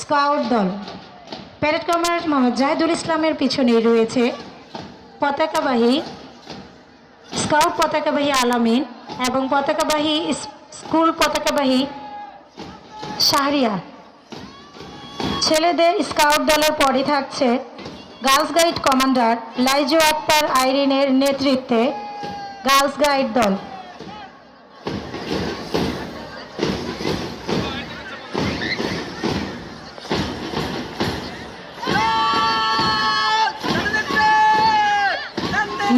Scout দল। Parade commander Mohammad ইসলামের পিছনেই রয়েছে পতাকাবাহী, স্কাউট পতাকাবাহী আলামিন এবং পতাকাবাহী স্কুল পতাকাবাহী শাহরিয়া। ছেলেদের স্কাউট দলের পরে থাকছে girls guide commander Laiju Akter আইরিনের নেতৃত্বে গার্লস গাইড দল।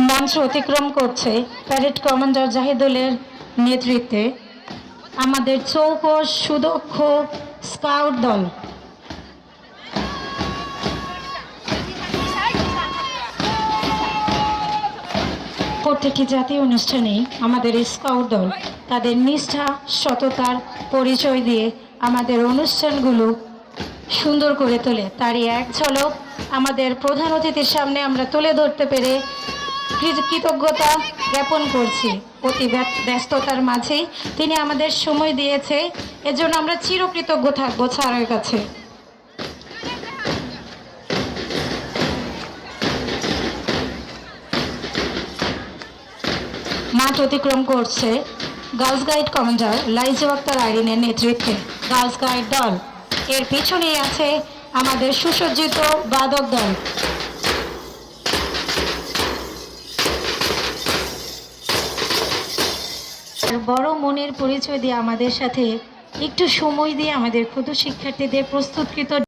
মঞ্চ অতিক্রম করছে প্যারেড কমান্ডার জাহিদুলের নেতৃত্বে আমাদের চৌকস সুদক্ষ স্কাউট দল। প্রত্যেকটি জাতীয় অনুষ্ঠানেই আমাদের স্কাউট দল তাদের নিষ্ঠা, সততার পরিচয় দিয়ে আমাদের অনুষ্ঠানগুলো সুন্দর করে তোলে। তারই এক ঝলক আমাদের প্রধান অতিথির সামনে আমরা তুলে ধরতে পেরে কৃতজ্ঞতা জ্ঞাপন করছি। অতি ব্যস্ততার মাঝেই তিনি আমাদের সময় দিয়েছে। এজন্য আমরা চিরকৃতজ্ঞ থাকব স্যারের কাছে। মাঠ অতিক্রম করছে girls guide commander Laiju Akter আইরিনের নেতৃত্বে। গার্লস গাইড দল। এর পিছনেই আছে আমাদের সুসজ্জিত বাদক দল। বড় মনের পরিচয় দিয়ে আমাদের সাথে একটু সময় দিয়ে আমাদের ক্ষুদ্র শিক্ষার্থীদের প্রস্তুতকৃত